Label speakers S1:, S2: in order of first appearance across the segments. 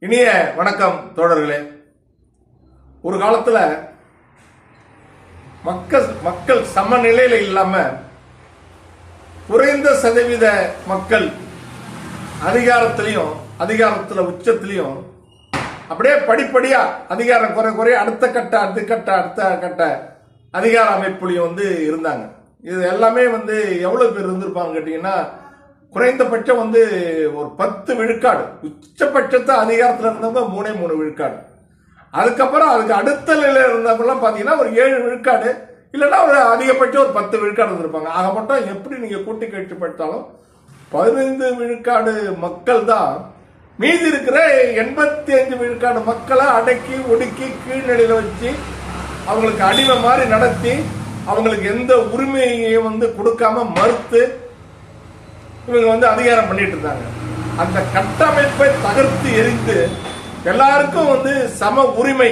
S1: இனிய வணக்கம் தோழர்களே. ஒரு காலத்துல மக்கள் மக்கள் சமநிலையில இல்லாம குறைந்த சதவீத மக்கள் அதிகாரத்திலையும் அதிகாரத்துல உச்சத்திலையும் அப்படியே படிப்படியா அதிகாரம் குறை குறைய அடுத்த கட்ட அடுத்த கட்ட அடுத்த கட்ட அதிகார அமைப்புலையும் வந்து இருந்தாங்க. இது எல்லாமே வந்து எவ்வளவு பேர் இருந்திருப்பாங்க கேட்டிங்கன்னா குறைந்தபட்சம் வந்து ஒரு பத்து விழுக்காடு. உச்சபட்சத்தை அதிகாரத்தில் இருந்தவங்க மூணே மூணு விழுக்காடு. அதுக்கப்புறம் அதுக்கு அடுத்த நிலையில் இருந்தவங்கலாம் பார்த்தீங்கன்னா ஒரு ஏழு விழுக்காடு. இல்லைன்னா ஒரு அதிகபட்சம் ஒரு பத்து விழுக்காடு இருந்திருப்பாங்க. ஆக மட்டும் எப்படி நீங்கள் கூட்டி கட்டுப்படுத்தாலும் பதினைந்து விழுக்காடு மக்கள் தான் மீதி இருக்கிற எண்பத்தி அஞ்சு விழுக்காடு மக்களை அடக்கி ஒடுக்கி கீழ்நிலையில் வச்சு அவங்களுக்கு அடிமை மாதிரி நடத்தி அவங்களுக்கு எந்த உரிமையையும் வந்து கொடுக்காம மறுத்து இவங்க வந்து அதிகாரம் பண்ணிட்டு இருந்தாங்க. அந்த கட்டமைப்பை தகர்த்து எரிந்து எல்லாருக்கும் வந்து சம உரிமை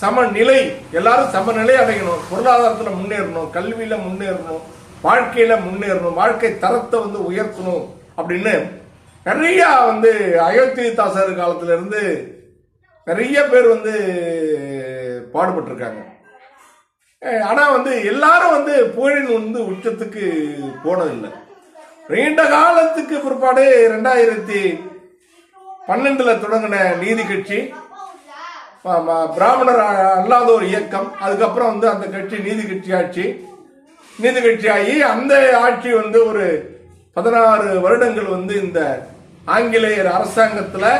S1: சமநிலை எல்லாரும் சமநிலை அடையணும். பொருளாதாரத்தில் முன்னேறணும் கல்வியில முன்னேறணும் வாழ்க்கையில முன்னேறணும் வாழ்க்கை தரத்தை வந்து உயர்த்தணும் அப்படின்னு நிறைய வந்து அயோத்தி தாசர் காலத்துல இருந்து நிறைய பேர் வந்து பாடுபட்டிருக்காங்க. ஆனால் ஆனா வந்து எல்லாரும் வந்து புகழின் வந்து உச்சத்துக்கு போனதில்லை. நீண்ட காலத்துக்கு பிற்பாடு ரெண்டாயிரத்தி பன்னெண்டுல தொடங்கின நீதி கட்சி. பிராமணர் அல்லாத ஒரு இயக்கம். அதுக்கப்புறம் வந்து அந்த கட்சி நீதி கட்சி ஆட்சி நீதி கட்சி ஆகி அந்த ஆட்சி வந்து ஒரு பதினாறு வருடங்கள் வந்து இந்த ஆங்கிலேயர் அரசாங்கத்தில்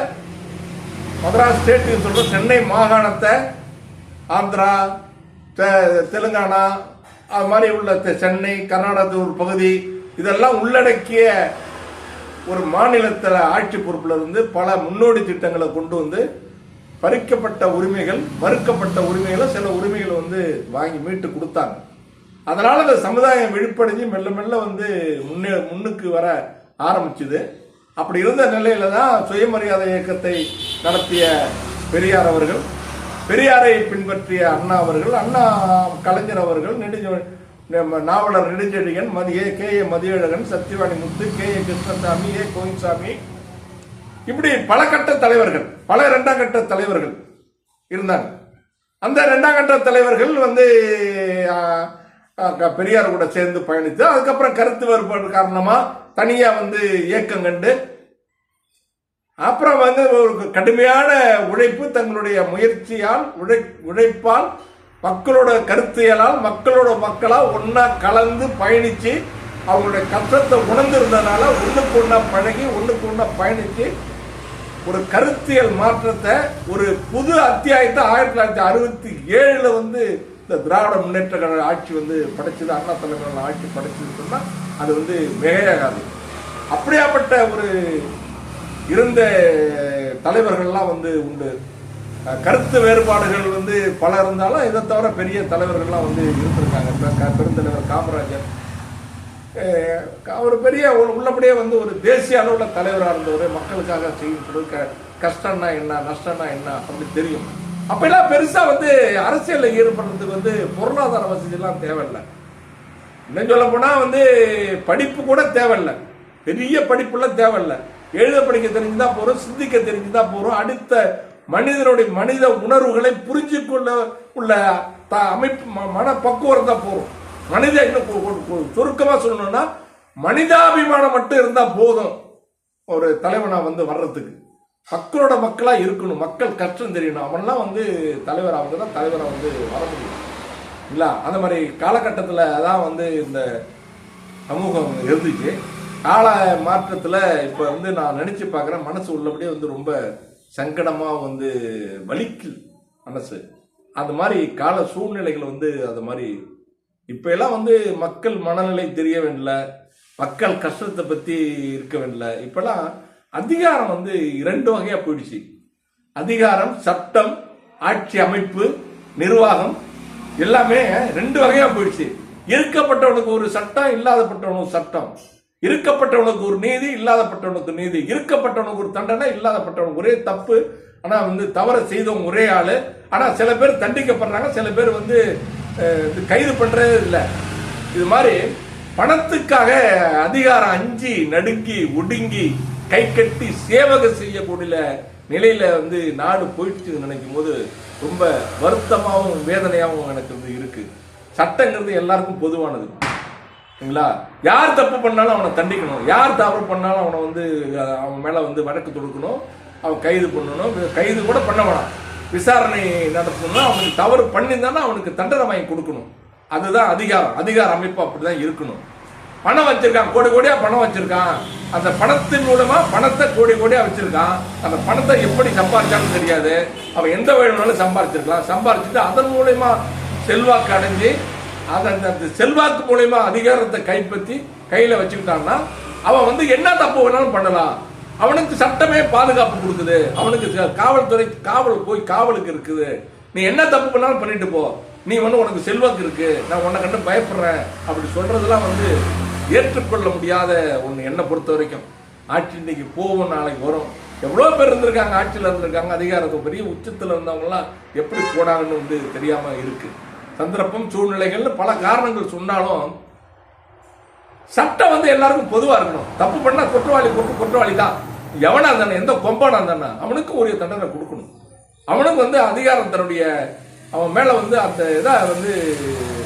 S1: மதராஸ் ஸ்டேட்டுக்கு சொல்ற சென்னை மாகாணத்தை ஆந்திரா தெலுங்கானா அது மாதிரி உள்ள சென்னை கர்நாடகத்து ஒரு பகுதி இதெல்லாம் உள்ளடக்கிய ஒரு மாநிலத்தில் ஆட்சி பொறுப்பில் இருந்து பல முன்னோடி திட்டங்களை கொண்டு வந்து பறிக்கப்பட்ட உரிமைகள் மறுக்கப்பட்ட உரிமைகளை சில உரிமைகளை வந்து வாங்கி மீட்டு கொடுத்தாங்க. அதனால் இந்த சமுதாயம் விழிப்படைஞ்சு மெல்ல மெல்ல வந்து முன்னே முன்னுக்கு வர ஆரம்பிச்சுது. அப்படி இருந்த நிலையில தான் சுயமரியாதை இயக்கத்தை நடத்திய பெரியார் அவர்கள் பெரியாரை பின்பற்றிய அண்ணா அவர்கள் அண்ணா கலைஞர் அவர்கள் நெடுஞ்ச Navalar Nedunchezhiyan A K A Mathiyazhagan Sathiyavani Muthu K A Krishnasamy A Koyinsami இப்படி பல கட்ட தலைவர்கள் பல இரண்டாம் கட்ட தலைவர்கள் இருந்தாங்க. அந்த இரண்டாம் கட்ட தலைவர்கள் வந்து க- பெரியார் கூட சேர்ந்து பயணித்து அதுக்கப்புறம் கருத்து வேறுபாடு காரணமா தனியா வந்து இயக்கம் கண்டு அப்புறம் வந்து ஒரு கடுமையான உழைப்பு தங்களுடைய முயற்சியால் உழை உழைப்பால் மக்களோட கருத்தியலால் மக்களோட மக்களாக ஒன்றா கலந்து பயணித்து அவங்களுடைய கஷ்டத்தை உணர்ந்திருந்ததுனால ஒன்றுக்கு ஒன்றா பழகி ஒன்றுக்கு ஒன்றா பயணித்து ஒரு கருத்தியல் மாற்றத்தை ஒரு புது அத்தியாயத்தை ஆயிரத்தி தொள்ளாயிரத்தி அறுபத்தி ஏழில் வந்து இந்த திராவிட முன்னேற்ற கழக ஆட்சி வந்து படைச்சது அண்ணா தலைமையிலான ஆட்சி படைச்சதுன்னா அது வந்து மிகையாகாது. அப்படியாப்பட்ட ஒரு இருந்த தலைவர்கள்லாம் வந்து உண்டு. கருத்து வேறுபாடுகள் வந்து பல இருந்தாலும் இதை தவிர பெரிய தலைவர்கள்லாம் வந்து இருந்திருக்காங்க. பெருந்தலைவர் காமராஜர். அவர் பெரிய உள்ளபடியே வந்து ஒரு தேசிய அளவுல தலைவராக இருந்தவர். மக்களுக்காக செய்யும் கஷ்டம்னா என்ன நஷ்டம்னா என்ன அப்படின்னு தெரியும். அப்பெல்லாம் பெருசாக வந்து அரசியலில் ஈடுபடுறதுக்கு வந்து பொருளாதார வசதியெல்லாம் தேவையில்லை. இன்னும் சொல்ல போனால் வந்து படிப்பு கூட தேவையில்லை. பெரிய படிப்புலாம் தேவையில்லை. எழுத படிக்க தெரிஞ்சுதான் போகிறோம் சிந்திக்க தெரிஞ்சுதான் போகிறோம் அடுத்த மனிதனுடைய மனித உணர்வுகளை புரிஞ்சு கொள்ள உள்ள த- அமைப்பு ம- மனப்பக்குவம் இருந்தா போறோம். மனித இன்னும் சுருக்கமாக சுருக்கமா சொல்லணும்னா மனிதாபிமானம் மட்டும் இருந்தா போதும். ஒரு தலைவனா வந்து வர்றதுக்கு. மக்களோட மக்களா இருக்கணும். மக்கள் கஷ்டம் தெரியணும். அவன்லாம் வந்து தலைவர் அவங்க தான் தலைவரா வந்து வர முடியும். இல்ல அந்த மாதிரி காலகட்டத்தில் தான் வந்து இந்த சமூகம் இருந்துச்சு. கால மாற்றத்தில் இப்போ வந்து நான் நினச்சி பார்க்குறேன் மனசு உள்ளபடியே வந்து ரொம்ப சங்கடமாக வந்து வலிக்குது மனசு. அந்த மாதிரி கால சூழ்நிலைகள் வந்து அது மாதிரி. இப்போ எல்லாம் வந்து மக்கள் மனநிலை தெரிய வேண்டிய மக்கள் கஷ்டத்தை பற்றி இருக்க வேண்டிய இப்போல்லாம் அதிகாரம் வந்து இரண்டு வகையாக போயிடுச்சு. அதிகாரம் சட்டம் ஆட்சி அமைப்பு நிர்வாகம் எல்லாமே ரெண்டு வகையாக போயிடுச்சு. இருக்கப்பட்டவனுக்கு ஒரு சட்டம் இல்லாதப்பட்டவனுக்கு சட்டம். இருக்கப்பட்டவனுக்கு ஒரு நீதி இல்லாதப்பட்டவனுக்கு நீதி. இருக்கப்பட்டவனுக்கு ஒரு தண்டனை இல்லாதப்பட்டவனுக்கு ஒரே தப்பு. ஆனா வந்து தவற செய்தவங்க ஒரே ஆளு. ஆனா சில பேர் தண்டிக்கப்படுறாங்க சில பேர் வந்து இது கைது பண்றதே இல்லை. இது மாதிரி பணத்துக்காக அதிகாரம் அஞ்சி நடுங்கி ஒடுங்கி கை கட்டி சேவகம் செய்யக்கூடிய நிலையில வந்து நாடு போயிடுச்சு நினைக்கும் போது ரொம்ப வருத்தமாகவும் வேதனையாகவும் எனக்கு வந்து இருக்கு. சட்டங்கிறது எல்லாருக்கும் பொதுவானது. சரிங்களா யார் தப்பு பண்ணாலும் அவனை தண்டிக்கணும். யார் தவறு பண்ணாலும் அவனை வந்து அவன் மேலே வந்து வழக்கு தொடுக்கணும். அவன் கைது பண்ணணும். கைது கூட பண்ண வேணாம். விசாரணை நடத்தணும்னா அவனுக்கு தவறு பண்ணியிருந்தானா அவனுக்கு தண்டனை வாங்கி கொடுக்கணும். அதுதான் அதிகாரம். அதிகார அமைப்பு அப்படிதான் இருக்கணும். பணம் வச்சிருக்கான். கோடி கோடியா பணம் வச்சிருக்கான். அந்த பணத்தின் மூலமா பணத்தை கோடி கோடியா வச்சிருக்கான். அந்த பணத்தை எப்படி சம்பாதிச்சாலும் தெரியாது. அவன் எந்த வழினாலும் சம்பாதிச்சிருக்கலாம் சம்பாதிச்சுட்டு அதன் மூலயமா செல்வாக்கு அடைஞ்சு அந்த அந்த செல்வாக்கு மூலயமா அதிகாரத்தை கைப்பற்றி கையில வச்சுக்கிட்டான்னா அவன் வந்து என்ன தப்பு வேணாலும் பண்ணலாம். அவனுக்கு சட்டமே பாதுகாப்பு கொடுக்குது. அவனுக்கு ச- காவல்துறை காவல் போய் காவலுக்கு இருக்குது. நீ என்ன தப்பு பண்ணாலும் பண்ணிட்டு போ. நீ வந்து உனக்கு செல்வாக்கு இருக்கு. நான் உன்னை கண்டு பயப்படுறேன். அப்படி சொல்றதெல்லாம் வந்து ஏற்றுக்கொள்ள முடியாத ஒன்று என்னை பொறுத்த வரைக்கும். ஆட்சி இன்னைக்கு போகும் நாளைக்கு வரும். எவ்வளோ பேர் இருந்திருக்காங்க ஆட்சியில் இருந்திருக்காங்க அதிகாரத்தை பெரிய உச்சத்தில் இருந்தவங்கலாம் எப்படி போனாங்கன்னு வந்து தெரியாமல் இருக்குது சந்தர்ப்பம் சூழ்நிலைகள்னு பல காரணங்கள் சொன்னாலும் சட்டம் வந்து எல்லாருக்கும் பொதுவாக இருக்கணும். தப்பு பண்ணால் குற்றவாளி குற்ற குற்றவாளி தான். எவனா இருந்தானே எந்த கொம்பானா இருந்தானா அவனுக்கு உரிய தண்டனை கொடுக்கணும். அவனுக்கு வந்து அதிகாரம் தன்னுடைய அவன் மேலே வந்து அந்த இதை வந்து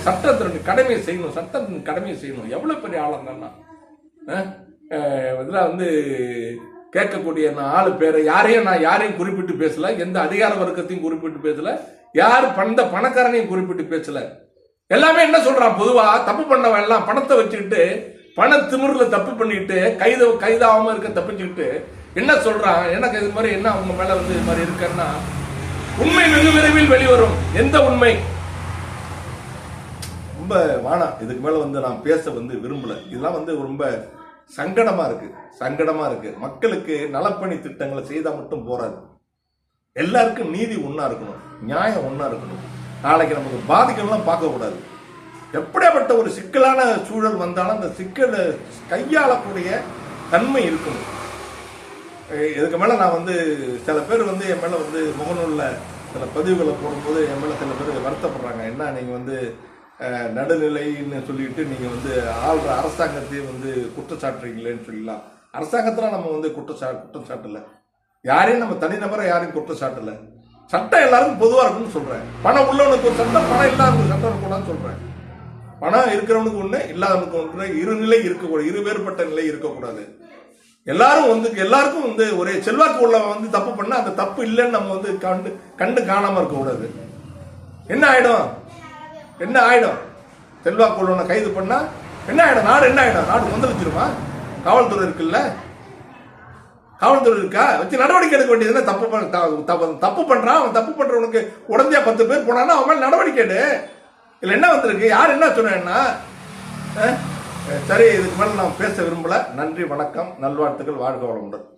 S1: சட்டத்தினுடைய கடமையை செய்யணும் சட்டத்தின் கடமையை செய்யணும். எவ்வளோ பெரிய ஆளாக இருந்தானா இதில் வந்து கேட்கக்கூடிய நான் ஆளு பேரை யாரையும் நான் யாரையும் குறிப்பிட்டு பேசல எந்த அதிகார வர்க்கத்தையும் குறிப்பிட்டு பேசல யார் பந்த பணக்காரனையும் குறிப்பிட்டு பேசல. எல்லாமே என்ன சொல்றான்? பொதுவா தப்பு பண்ணவன் எல்லாம் பணத்தை வச்சுக்கிட்டு பண திமிர்ல தப்பு பண்ணிட்டு கைது கைதாகாம இருக்க தப்பிச்சுக்கிட்டு என்ன சொல்றான்? எனக்கு இது மாதிரி என்ன அவங்க மேல வந்து இது மாதிரி இருக்கன்னா உண்மை வெகு விரைவில் வெளிவரும். எந்த உண்மை? ரொம்ப வானா. இதுக்கு மேல வந்து நான் பேச வந்து விரும்பல. இதெல்லாம் வந்து ரொம்ப சங்கடமா இருக்கு சங்கடமா இருக்கு. மக்களுக்கு நலப்பணி திட்டங்களை செய்தால் மட்டும் போறாது. எல்லாருக்கும் நீதி ஒன்றா இருக்கணும் நியாயம் ஒன்றா இருக்கணும். நாளைக்கு நமக்கு பாதிக்கணும்லாம் பார்க்கக்கூடாது எப்படியாப்பட்ட ஒரு சிக்கலான சூழல் வந்தாலும் அந்த சிக்கலை கையாளக்கூடிய தன்மை இருக்கணும். இதுக்கு மேல நான் வந்து சில பேர் வந்து என் மேல வந்து முகநூலில் சில பதிவுகளை போடும்போது என் மேல சில பேர் வருத்தப்படுறாங்க. என்ன நீங்க வந்து நடுநிலைன்னு சொல்லிட்டு நீங்கள் வந்து ஆள்ற அரசாங்கத்தையே வந்து குற்றச்சாட்டுறீங்களேன்னு சொல்லலாம். அரசாங்கத்தில் நம்ம வந்து குற்றச்சா குற்றம் சாட்டலை யாரையும் நம்ம தனிநபரை யாரையும் குற்றம் சாட்டலை சட்டம் எல்லாருக்கும் பொதுவாக இருக்கும்னு சொல்கிறேன் பணம் உள்ளவனுக்கு ஒரு சட்டம் பணம் இல்லாதவனுக்கு சட்டம் இருக்கக்கூடாதுன்னு சொல்கிறேன் பணம் இருக்கிறவனுக்கு ஒன்று இல்லாதவனுக்கு ஒன்று இரு நிலை இருக்கக்கூடாது. இரு வேறுபட்ட நிலை இருக்கக்கூடாது. எல்லாரும் வந்து எல்லாருக்கும் வந்து ஒரே செல்வாக்கு உள்ளவன் வந்து தப்பு பண்ணால் அந்த தப்பு இல்லைன்னு நம்ம வந்து கண்டு கண்டு காணாமல் இருக்கக்கூடாது. என்ன ஆகிடும் என்ன ஆயிடும்? செல்வாக்கு உள்ளவனை கைது பண்ணா என்ன ஆயிடும்? நாடு என்ன ஆயிடும்? நாடு வந்து வச்சிருமா காவல்துறை இருக்குல்ல? காவல்துறை இருக்கா? வச்சு நடவடிக்கை எடுக்க வேண்டியது தப்பு பண்ண தப்பு- தப்பு பண்றான். அவன் தப்பு பண்றவனுக்கு உடனே பத்து பேர் போனான்னா அவன் மேலே நடவடிக்கை எடு. இதுல என்ன வந்திருக்கு? யார் என்ன சொன்னேன்னா சரி இதுக்கு மேலே நான் பேச விரும்பல. நன்றி வணக்கம். நல்வாழ்த்துக்கள். வாழ்க வளமுடன்.